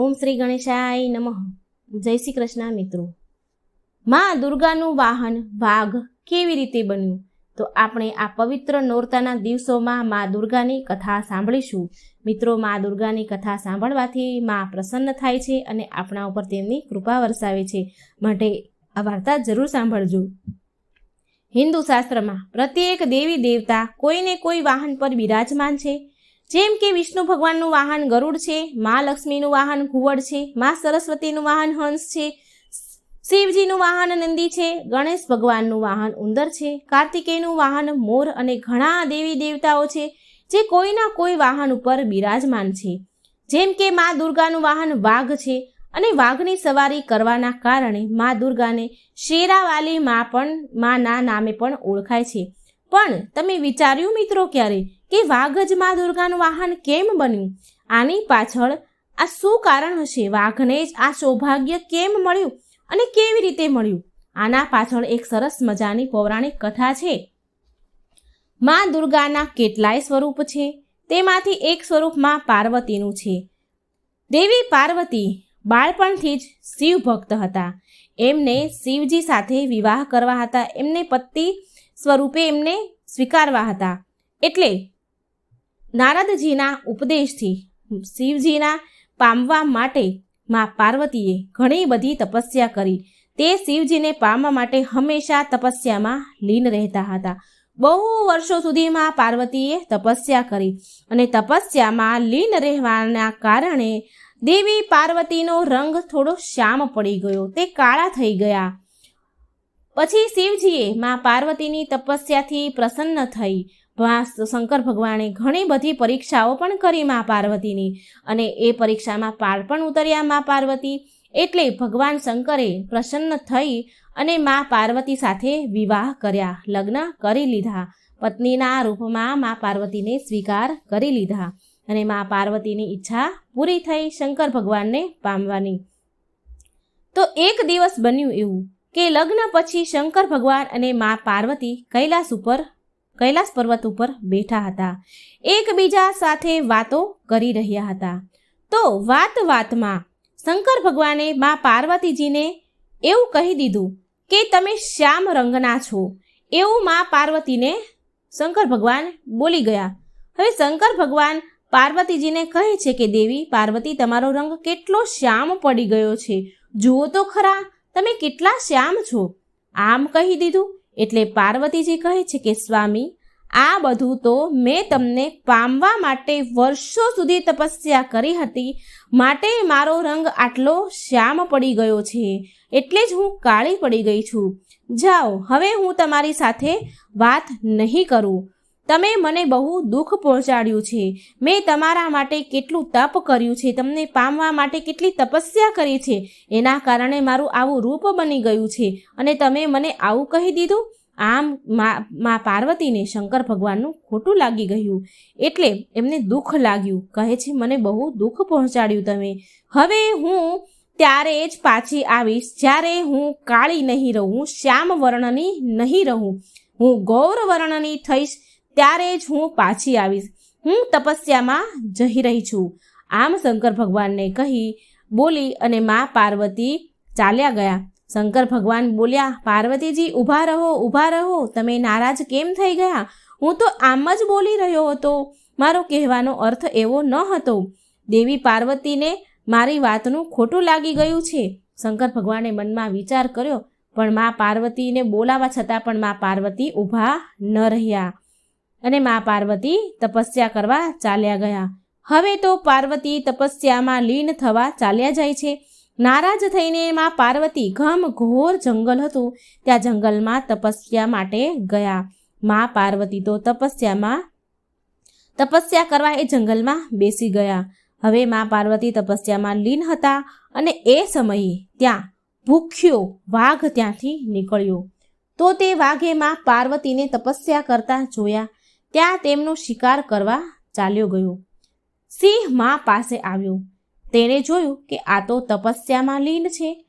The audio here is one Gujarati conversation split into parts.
ઓમ શ્રી ગણેશાય નમઃ. જય શ્રી કૃષ્ણ મિત્રો. માં દુર્ગાનું વાહન વાઘ કેવી રીતે બન્યું? તો આપણે આ પવિત્ર નોરતાના દિવસોમાં માં દુર્ગાની કથા સાંભળીશું. મિત્રો, માં દુર્ગાની કથા સાંભળવાથી માં પ્રસન્ન થાય છે અને આપણા ઉપર તેમની કૃપા વરસાવે છે. માટે આ વાર્તા જરૂર સાંભળજો. હિન્દુ શાસ્ત્રમાં પ્રત્યેક દેવી દેવતા કોઈને કોઈ વાહન પર બિરાજમાન છે? જેમ કે વિષ્ણુ ભગવાનનું વાહન ગરુડ છે, મા લક્ષ્મીનું વાહન ઘુવડ છે, મા સરસ્વતીનું વાહન હંસ છે, શિવજીનું વાહન નંદી છે, ગણેશ ભગવાનનું વાહન ઉંદર છે, કાર્તિકેયનું વાહન મોર અને ઘણા દેવી દેવતાઓ છે, જે કોઈના કોઈ વાહન ઉપર બિરાજમાન છે. જેમ કે મા દુર્ગાનું વાહન વાઘ છે અને વાઘની સવારી કરવાના કારણે મા દુર્ગાને શેરાવાલી મા પણ, માના નામે પણ ઓળખાય છે. પણ તમે વિચાર્યું મિત્રો ક્યારે? કે વાઘ જ મા દુર્ગાનું વાહન કેમ બન્યું? આની પાછળ આ શું કારણ હશે? વાઘને જ આ સૌભાગ્ય કેમ મળ્યું અને કેવી રીતે મળ્યું? આના પાછળ એક સરસ મજાની પૌરાણિક કથા છે. મા દુર્ગાના કેટલાય સ્વરૂપ છે. તેમાંથી એક સ્વરૂપ મા પાર્વતીનું છે. દેવી પાર્વતી બાળપણથી જ શિવ ભક્ત હતા. એમને શિવજી સાથે વિવાહ કરવા હતા. એમને પતિ સ્વરૂપે એમને સ્વીકારવા હતા. એટલે નારદજીના ઉપદેશથી શિવજીના પામવા માટે મા પાર્વતીએ ઘણી બધી તપસ્યા કરી. તે શિવજીને પામવા માટે હંમેશા તપસ્યામાં લીન રહેતા હતા. બહુ વર્ષો સુધી મા પાર્વતીએ તપસ્યા કરી અને તપસ્યામાં લીન રહેવાના કારણે દેવી પાર્વતીનો રંગ થોડો શ્યામ પડી ગયો. તે કાળા થઈ ગયા. પછી શિવજીએ મા પાર્વતીની તપસ્યાથી પ્રસન્ન થઈ. મા શંકર ભગવાને ઘણી બધી પરીક્ષાઓ પણ કરી મા પાર્વતીની અને એ પરીક્ષામાં પાર પણ ઉતર્યા મા પાર્વતી. એટલે ભગવાન શંકરે પ્રસન્ન થઈ અને મા પાર્વતી સાથે વિવાહ કર્યા, લગ્ન કરી લીધા. પત્નીના રૂપમાં મા પાર્વતીને સ્વીકાર કરી લીધા અને મા પાર્વતીની ઈચ્છા પૂરી થઈ શંકર ભગવાનને પામવાની. તો એક દિવસ બન્યું એવું કે લગ્ન પછી શંકર ભગવાન અને મા પાર્વતી કૈલાસ ઉપર કૈલાસ પર્વત ઉપર બેઠા હતા. એકબીજા સાથે વાતો કરી રહ્યા હતા. તો વાત વાતમાં શંકર ભગવાને મા પાર્વતીજીને એવું કહી દીધું કે તમે શ્યામ રંગના છો. એવું મા પાર્વતીને શંકર ભગવાન બોલી ગયા. હવે શંકર ભગવાન પાર્વતીજીને કહે છે કે, દેવી, પાર્વતી, તમારો રંગ કેટલો શ્યામ પડી ગયો છે. જુઓ તો ખરા, તમે કેટલા શ્યામ છો. આમ કહી દીધું એટલે પાર્વતીજી કહે છે કે, સ્વામી, આ બધું તો મેં તમને પામવા માટે વર્ષો સુધી તપસ્યા કરી હતી. માટે મારો રંગ આટલો શ્યામ પડી ગયો છે. એટલે જ હું કાળી પડી ગઈ છું. જાઓ, હવે હું તમારી સાથે વાત નહીં કરું. તમે મને બહુ દુઃખ પહોંચાડ્યું છે. મેં તમારા માટે કેટલું તપ કર્યું છે. તમને પામવા માટે કેટલી તપસ્યા કરી છે. એના કારણે મારું આવું રૂપ બની ગયું છે. અને તમે મને આવું કહી દીધું? આમ મા પાર્વતીને શંકર ભગવાનનું ખોટું લાગી ગયું. એટલે એમને દુઃખ લાગ્યું. કહે છે, મને બહુ દુઃખ પહોંચાડ્યું તમે. હવે હું ત્યારે જ પાછી આવીશ. જ્યારે હું કાળી નહીં રહું શ્યામ વર્ણની નહીં રહું. હું ગૌર વર્ણની થઈશ. ત્યારે જ હું પાછી આવીશ. હું તપસ્યામાં જઈ રહી છું. આમ શંકર ભગવાનને કહી બોલી અને મા પાર્વતી ચાલ્યા ગયા. શંકર ભગવાન બોલ્યા, પાર્વતીજી, ઊભા રહો ઊભા રહો. તમે નારાજ કેમ થઈ ગયા? હું તો આમ જ બોલી રહ્યો હતો. મારો કહેવાનો અર્થ એવો ન હતો. દેવી પાર્વતીને મારી વાતનું ખોટું લાગી ગયું છે. શંકર ભગવાને મનમાં વિચાર કર્યો, પણ મા પાર્વતીને બોલાવા છતાં પણ મા પાર્વતી ઊભા ન રહ્યા. અને મા પાર્વતી તપસ્યા કરવા ચાલ્યા ગયા. હવે તો પાર્વતી તપસ્યામાં લીન થવા ચાલ્યા જાય છે. નારાજ થઈને મા પાર્વતી ઘમ ઘોર જંગલ હતું. ત્યાં જંગલમાં તપસ્યા માટે ગયા. મા પાર્વતી તો તપસ્યામાં, તપસ્યા કરવા એ જંગલમાં બેસી ગયા. હવે મા પાર્વતી તપસ્યામાં લીન હતા અને એ સમયે ત્યાં ભૂખ્યો વાઘ ત્યાંથી નીકળ્યો. તો તે વાઘે મા પાર્વતીને તપસ્યા કરતા જોયા. ત્યાં તેમનો શિકાર કરવા ચાલ્યો ગયો. સિંહ મા પાસે આવ્યો. તેણે જોયું કે આ તો તપસ્યામાં લીન છે.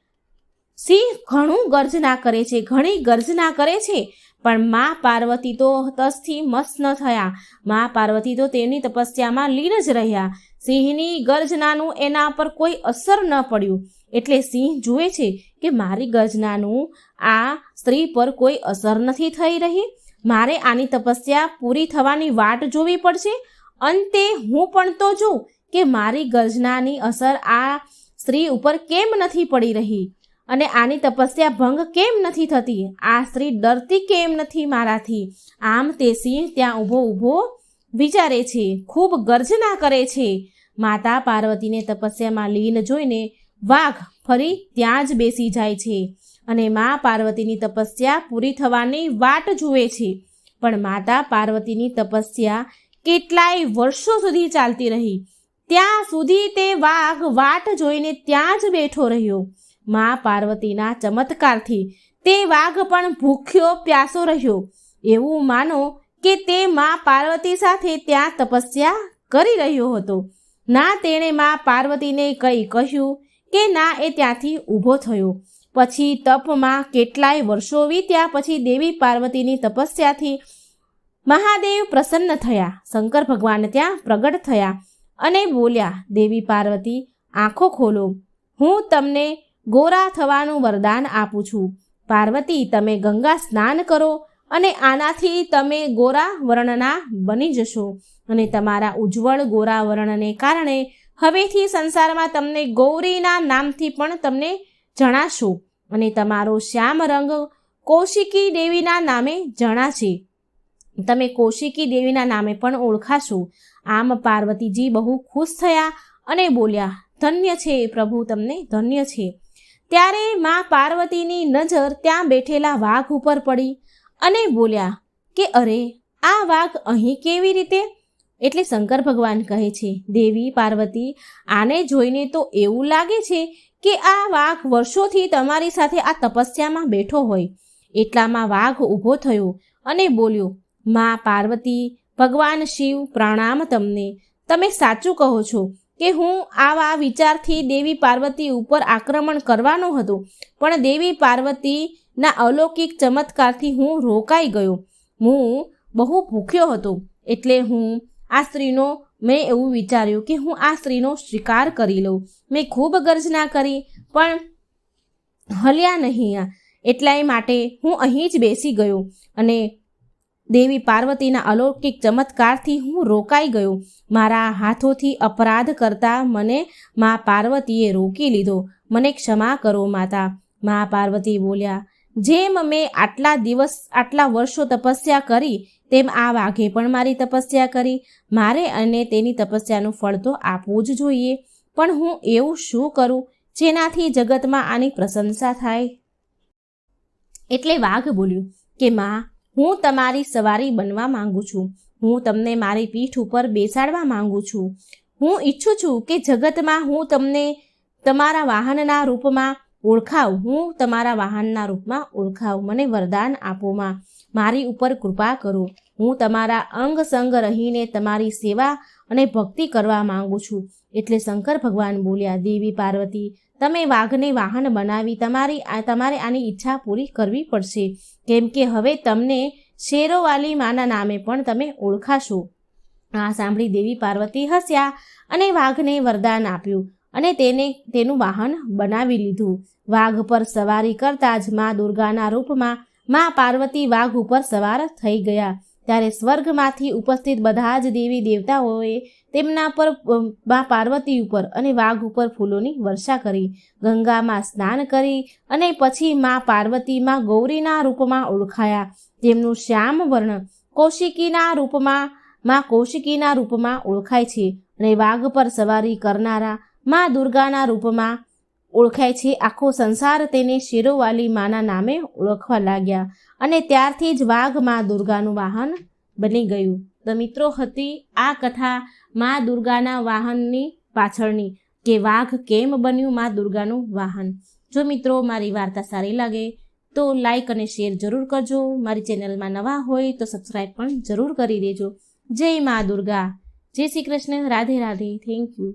સિંહ ઘણું ગર્જના કરે છે, ઘણી ગર્જના કરે છે, પણ મા પાર્વતી તો તસથી મસ્ત ન થયા. મા પાર્વતી તો તેની તપસ્યામાં લીન જ રહ્યા. સિંહની ગર્જનાનું એના પર કોઈ અસર ન પડ્યું. એટલે સિંહ જુએ છે કે મારી ગર્જનાનું આ સ્ત્રી પર કોઈ અસર નથી થઈ રહી. મારે આની તપસ્યા પૂરી થવાની વાટ જોવી પડશે. અંતે હું પણ તો જોઉં કે મારી ગર્જનાની અસર આ સ્ત્રી ઉપર કેમ નથી પડી રહી અને આની તપસ્યા ભંગ કેમ નથી થતી? આ સ્ત્રી ડરતી કેમ નથી મારાથી? આમ તે સિંહ ત્યાં ઊભો ઊભો વિચારે છે, ખૂબ ગર્જના કરે છે. માતા પાર્વતીને તપસ્યામાં લીન જોઈને વાઘ ફરી ત્યાં જ બેસી જાય છે. અને મા પાર્વતીની તપસ્યા પૂરી થવાની વાટ જુએ છે. પણ માતા પાર્વતીની તપસ્યા કેટલાય વર્ષો સુધી ચાલતી રહી. ત્યાં સુધી તે વાઘ વાટ જોઈને ત્યાં જ બેઠો રહ્યો. મા પાર્વતીના ચમત્કારથી તે વાઘ પણ ભૂખ્યો પ્યાસો રહ્યો. એવું માનો કે તે મા પાર્વતી સાથે ત્યાં તપસ્યા કરી રહ્યો હતો. ના તેણે મા પાર્વતીને કંઈ કહ્યું કે ના એ ત્યાંથી ઊભો થયો. પછી તપમાં કેટલાય વર્ષો વીત્યા પછી દેવી પાર્વતીની તપસ્યાથી મહાદેવ પ્રસન્ન થયા. શંકર ભગવાન ત્યાં પ્રગટ થયા અને બોલ્યા, દેવી પાર્વતી, આંખો ખોલો. હું તમને ગોરા થવાનું વરદાન આપું છું. પાર્વતી, તમે ગંગા સ્નાન કરો અને આનાથી તમે ગોરા વર્ણના બની જશો અને તમારા ઉજ્જવળ ગોરા વર્ણને કારણે હવેથી સંસારમાં તમને ગૌરીના નામથી પણ તમને જણાશો અને તમારો શ્યામ રંગ કૌશિકી દેવીના નામે જણાશે. તમે કૌશિકી દેવીના નામે પણ ઓળખાશો. આમ પાર્વતીજી બહુ ખુશ થયા અને બોલ્યા, ધન્ય છે, પ્રભુ, તમને ધન્ય છે. ત્યારે મા પાર્વતીની નજર ત્યાં બેઠેલા વાઘ ઉપર પડી અને બોલ્યા, કે અરે, આ વાઘ અહીં કેવી રીતે? એટલે શંકર ભગવાન કહે છે, દેવી પાર્વતી, આને જોઈને તો એવું લાગે છે કે આ વાઘ વર્ષોથી તમારી સાથે આ તપસ્યામાં બેઠો હોય. એટલામાં વાઘ ઊભો થયો અને બોલ્યો, મા પાર્વતી, ભગવાન શિવ પ્રણામ તમને. તમે સાચું કહો છો કે હું આવા વિચારથી દેવી પાર્વતી ઉપર આક્રમણ કરવાનો હતો, પણ દેવી પાર્વતીના અલૌકિક ચમત્કારથી હું રોકાઈ ગયો. હું બહુ ભૂખ્યો હતો, એટલે હું આ સ્ત્રીનો મેં એવું વિચાર્યું કે હું આ સ્ત્રીનો સ્વીકાર કરી લઉં. મેં ખૂબ ગર્જના કરી, પણ હલ્યા નહીં એટલાય માટે હું અહીં જ બેસી ગયો અને દેવી પાર્વતીના અલૌકિક ચમત્કારથી હું રોકાઈ ગયો. મારા હાથોથી અપરાધ કરતા મને મા પાર્વતીએ રોકી લીધો. મને ક્ષમા કરો માતા. મા પાર્વતી બોલ્યા, જેમ મેં આટલા દિવસ, આટલા વર્ષો તપસ્યા કરી તેમ આ વાઘે પણ મારી તપસ્યા કરી. મારે અને તેની તપસ્યાનું ફળ તો આપવું જ જોઈએ. પણ હું એવું શું કરું જેનાથી જગતમાં આની પ્રશંસા થાય? એટલે વાઘ બોલ્યું કે, માં, હું તમારી સવારી બનવા માંગુ છું. હું તમને મારી પીઠ ઉપર બેસાડવા માંગુ છું. હું ઈચ્છું છું કે જગતમાં હું તમને તમારા વાહનના રૂપમાં ઓળખાવ હું તમારા વાહનના રૂપમાં ઓળખાવ મને વરદાન આપો, માં. મારી ઉપર કૃપા કરો. હું તમારા અંગ સંગ રહીને તમારી સેવા અને ભક્તિ કરવા માંગુ છું. એટલે શંકર ભગવાન બોલ્યા, દેવી પાર્વતી, તમે વાઘને વાહન બનાવી તમારી તમારે આની ઈચ્છા પૂરી કરવી પડશે. કેમ કે હવે તમને શેરોવાલી માના નામે પણ તમે ઓળખાશો. આ સાંભળી દેવી પાર્વતી હસ્યા અને વાઘને વરદાન આપ્યું અને તેને, તેનું વાહન બનાવી લીધું. વાઘ પર સવારી કરતા જ મા દુર્ગાના રૂપમાં મા પાર્વતી વાઘ ઉપર સવાર થઈ ગયા. ત્યારે સ્વર્ગમાંથી ઉપસ્થિત બધા જ દેવી દેવતાઓએ તેમના પર મા પાર્વતી ઉપર અને વાઘ ઉપર ફૂલોની વર્ષા કરી. ગંગામાં સ્નાન કરી અને પછી મા પાર્વતીમાં ગૌરીના રૂપમાં ઓળખાયા. તેમનું શ્યામ વર્ણ કૌશિકીના રૂપમાં, મા કૌશિકીના રૂપમાં ઓળખાય છે. અને વાઘ પર સવારી કરનારા મા દુર્ગાના રૂપમાં ઓળખાય છે. આખો સંસાર તેને શિરોવાલી માના નામે ઓળખવા લાગ્યા અને ત્યારથી જ વાઘ મા દુર્ગાનું વાહન બની ગયું. તો મિત્રો, હતી આ કથા મા દુર્ગાના વાહનની પાછળની કે વાઘ કેમ બન્યું મા દુર્ગાનું વાહન? જો મિત્રો, મારી વાર્તા સારી લાગે તો લાઈક અને શેર જરૂર કરજો. મારી ચેનલમાં નવા હોય તો સબસ્ક્રાઈબ પણ જરૂર કરી દેજો. જય મા દુર્ગા. જય શ્રી કૃષ્ણ. રાધે રાધે. Thank you.